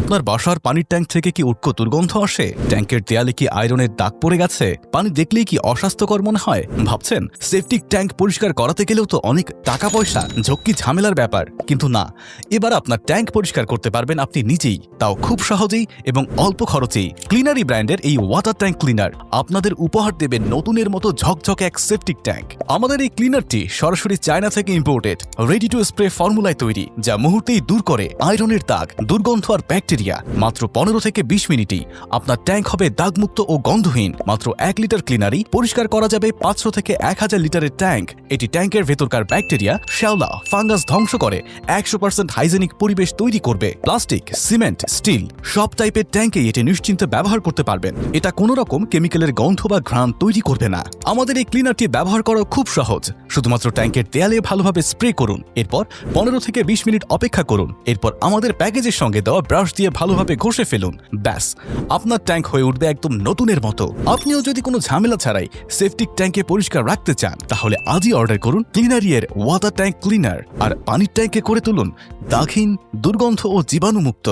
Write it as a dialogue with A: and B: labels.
A: আপনার বাসার পানির ট্যাঙ্ক থেকে কি উটকো দুর্গন্ধ আসে? ট্যাঙ্কের দেয়ালে কি আয়রনের দাগ পড়ে গেছে? পানি দেখলেই কি অস্বাস্থ্যকর মনে হয়? ভাবছেন সেফটিক ট্যাঙ্ক পরিষ্কার করাতে গেলেও তো অনেক টাকা পয়সা ঝক্কি ঝামেলার ব্যাপার। কিন্তু না, এবার আপনার ট্যাঙ্ক পরিষ্কার করতে পারবেন আপনি নিজেই। তাও খুব সহজেই এবং অল্প খরচেই। ক্লিনারি ব্র্যান্ডের এই ওয়াটার ট্যাঙ্ক ক্লিনার। আপনাদের উপহার দেবে নতুনের মতো ঝকঝকে এক সেফটিক ট্যাঙ্ক। আমাদের এই ক্লিনারটি সরাসরি চায়না থেকে ইম্পোর্টেড রেডি টু স্প্রে ফর্মুলায় তৈরি, যা মুহূর্তেই দূর করে আয়রনের দাগ, দুর্গন্ধ আর ব্যাকটেরিয়া। মাত্র পনেরো থেকে বিশ মিনিটেই আপনার ট্যাঙ্ক হবে দাগমুক্ত ও গন্ধহীন। মাত্র এক লিটার ক্লিনারই পরিষ্কার করা যাবে পাঁচশো থেকে এক হাজার লিটারের ট্যাঙ্ক। এটি ট্যাঙ্কের ভেতরকার ব্যাকটেরিয়া, শ্যাওলা, ফাঙ্গাস ধ্বংস করে একশো পার্সেন্ট হাইজেনিক পরিবেশ তৈরি করবে। প্লাস্টিক, সিমেন্ট, স্টিল, সব টাইপের ট্যাঙ্কে এটি নিশ্চিন্তে ব্যবহার করতে পারবেন। এটা কোনো রকম কেমিক্যালের গন্ধ বা ঘ্রাণ তৈরি করবে না। আমাদের এই ক্লিনারটি ব্যবহার করা খুব সহজ। শুধুমাত্র ট্যাঙ্কের দেয়ালে ভালোভাবে স্প্রে করুন। এরপর পনেরো থেকে বিশ মিনিট অপেক্ষা করুন। এরপর আমাদের প্যাকেজের সঙ্গে দেওয়া ব্রাশ দিয়ে ভালোভাবে ঘষে ফেলুন। ব্যাস, আপনার ট্যাঙ্ক হয়ে উঠবে একদম নতুনের মতো। আপনিও যদি কোনো ঝামেলা ছাড়াই সেফটিক ট্যাঙ্কে পরিষ্কার রাখতে চান, তাহলে আজই অর্ডার করুন ক্লিনারিয়ের ওয়াটার ট্যাঙ্ক ক্লিনার। আর পানির ট্যাঙ্কে করে তুলুন দাখিন দুর্গন্ধ ও জীবাণুমুক্ত।